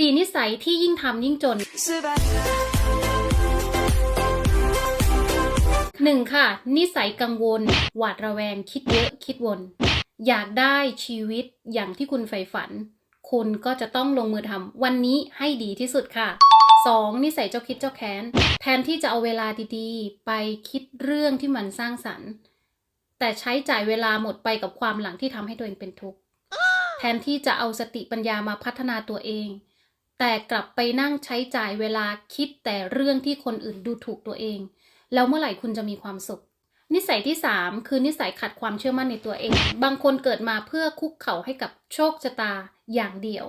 สี่นิสัยที่ยิ่งทำยิ่งจนหนึ่งค่ะ นิสัยกังวล หวาดระแวง คิดเยอะคิดวน อยากได้ชีวิตอย่างที่คุณใฝ่ฝัน คุณก็จะต้องลงมือทำวันนี้ให้ดีที่สุดค่ะ 2. นิสัยเจ้าคิดเจ้าแค้น แทนที่จะเอาเวลาดีๆ ไปคิดเรื่องที่มันสร้างสรรค์ แต่ใช้จ่ายเวลาหมดไปกับความหลังที่ทำให้ตัวเองเป็นทุกข์ แทนที่จะเอาสติปัญญามาพัฒนาตัวเอง แต่กลับไปนั่งใช้จ่ายเวลาคิดแต่เรื่องที่คนอื่นดูถูกตัวเอง แล้วเมื่อไหร่คุณจะมีความสุข นิสัยที่ 3 คือนิสัยขัดความเชื่อมั่นในตัวเอง บางคนเกิดมาเพื่อคุกเข่าให้กับโชคชะตาอย่างเดียว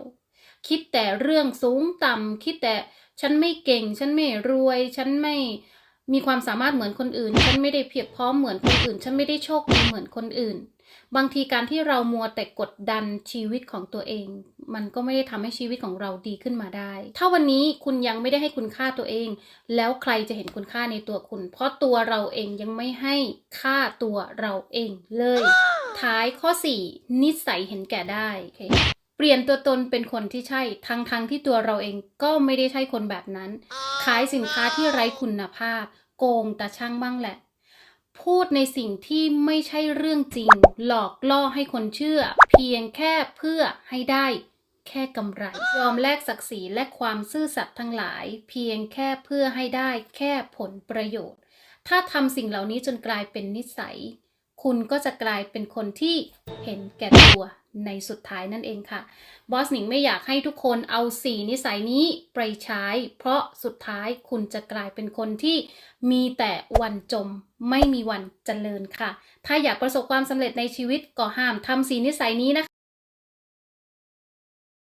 คิดแต่เรื่องสูงต่ำคิดแต่ฉันไม่เก่ง ฉันไม่รวย ฉันไม่มีความสามารถเหมือนคนอื่น ฉันไม่ได้เพียบพร้อมเหมือนคนอื่น ฉันไม่ได้โชคดีเหมือนคนอื่น บางทีการที่เรามัวแต่กดดันชีวิตของตัวเอง มันก็ไม่ได้ทำให้ชีวิตของเราดีขึ้นมาได้ ถ้าวันนี้คุณยังไม่ได้ให้คุณค่าตัวเอง แล้วใครจะเห็นคุณค่าในตัวคุณ เพราะตัวเราเองยังไม่ให้ค่าตัวเราเองเลย ท้ายข้อ 4 นิสัยเห็นแก่ได้โอเคเปลี่ยนตัวตนเป็นคนที่ใช่ทั้งทงๆที่ตัวเราเองก็ไม่ได้ใช่คนแบบนั้น ขายสินค้าที่ไร้คุณภาพ โกงตาช่างบ้างแหละ พูดในสิ่งที่ไม่ใช่เรื่องจริง หลอกล่อให้คนเชื่อ เพียงแค่เพื่อให้ได้แค่กำไร ยอมแลกศักดิ์ศรีและความซื่อสัตย์ทั้งหลาย เพียงแค่เพื่อให้ได้แค่ผลประโยชน์ ถ้าทำสิ่งเหล่านี้จนกลายเป็นนิสัย คุณก็จะกลายเป็นคนที่เห็นแก่ตัวในสุดท้ายนั่นเองค่ะ บอสหนิงไม่อยากให้ทุกคนเอาสีนิสัยนี้ไปใช้ เพราะสุดท้ายคุณจะกลายเป็นคนที่มีแต่วันจมไม่มีวันเจริญค่ะ ถ้าอยากประสบความสำเร็จในชีวิตก็ห้ามทำสีนิสัยนี้นะคะ